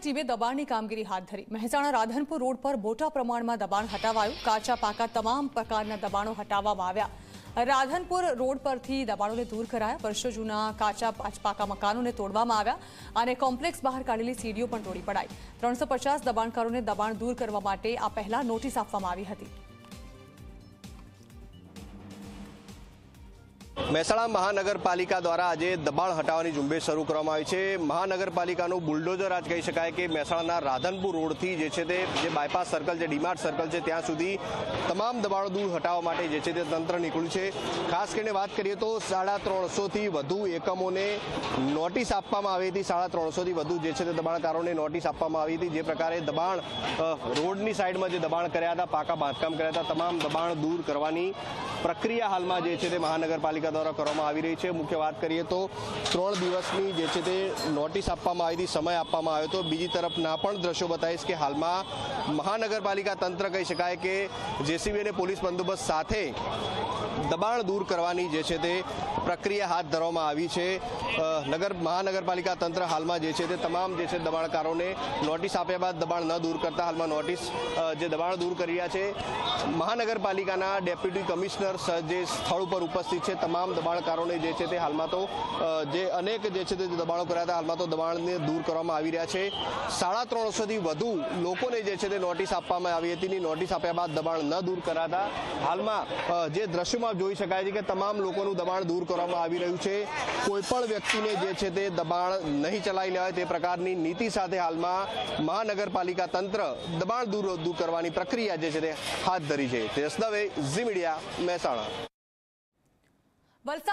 SI ટીમે દબાણની કામગીરી હાથ ધરી. મહેસાણા રાધનપુર રોડ પર મોટા પ્રમાણમાં દબાણ હટાવાયું. કાચા પાકા તમામ પ્રકારના દબાણો હટાવવામાં આવ્યા. રાધનપુર રોડ પરથી દબાણોને દૂર કરાયા. વર્ષો જૂના કાચા પાકા મકાનોને તોડવામાં આવ્યા અને કોમ્પ્લેક્સ બહાર કાઢેલી સીડીઓ પણ તોડી પડાઈ. ત્રણસો દબાણકારોને દબાણ દૂર કરવા માટે આ પહેલા નોટિસ આપવામાં આવી હતી. મહેસાણા મહાનગરપાલિકા દ્વારા આજે દબાણ હટાવવાની ઝુંબેશ શરૂ કરવામાં આવી છે. મહાનગરપાલિકાનું બુલડોઝર આજ કહી શકાય કે મહેસાણાના રાધનપુર રોડથી જે છે તે જે બાયપાસ સર્કલ છે, ડીમાર્ટ સર્કલ છે, ત્યાં સુધી તમામ દબાણો દૂર હટાવવા માટે જે છે તે તંત્ર નીકળ્યું છે. ખાસ કરીને વાત કરીએ તો સાડા ત્રણસોથી વધુ એકમોને નોટિસ આપવામાં આવી હતી. સાડા ત્રણસોથી વધુ જે છે તે દબાણકારોને નોટિસ આપવામાં આવી હતી. જે પ્રકારે દબાણ રોડની સાઈડમાં જે દબાણ કર્યા હતા, પાકા બાંધકામ કર્યા હતા, તમામ દબાણ દૂર કરવાની પ્રક્રિયા હાલમાં જે છે તે મહાનગરપાલિકા દ્વારા કરવામાં આવી રહી છે. મુખ્ય વાત કરીએ તો ત્રણ દિવસની જે છે તે નોટિસ આપવામાં આવી હતી, સમય આપવામાં આવ્યો હતો. બીજી તરફ ના પણ દ્રશ્યો બતાવીશ કે હાલમાં મહાનગરપાલિકા તંત્ર કહી શકાય કે જેસીબી અને પોલીસ બંદોબસ્ત સાથે દબાણ દૂર કરવાની જે છે તે પ્રક્રિયા હાથ ધરવામાં આવી છે. નગર, મહાનગરપાલિકા તંત્ર હાલમાં જે છે તે તમામ જે છે દબાણકારોને નોટિસ આપ્યા બાદ દબાણ ન દૂર કરતા હાલમાં નોટિસ જે દબાણ દૂર કરી રહ્યા છે, મહાનગરપાલિકાના ડેપ્યુટી કમિશનર જે સ્થળ ઉપર ઉપસ્થિત છે, તમામ દબાણકારોને જે છે તે હાલમાં તો જે અનેક જે છે તે દબાણો કર્યા હતા, હાલમાં તો દબાણને દૂર કરવામાં આવી રહ્યા છે. સાડા ત્રણસોથી વધુ લોકોને જે છે તે નોટિસ આપવામાં આવી હતી. ની નોટિસ આપ્યા બાદ દબાણ ન દૂર કરાતા હાલમાં જે દ્રશ્યમાં જોઈ શકાય છે કે તમામ લોકોનું દબાણ દૂર કરવામાં આવી રહ્યું છે. કોઈપણ વ્યક્તિને જે છે તે દબાણ નહીં ચલાવી લેવાય તે પ્રકારની નીતિ સાથે હાલમાં મહાનગરપાલિકા તંત્ર દબાણ દૂર દૂર કરવાની પ્રક્રિયા જે છે તે હાથ ધરી છે. તે દવે ઝી મીડિયા મહેસાણા. વલસાડ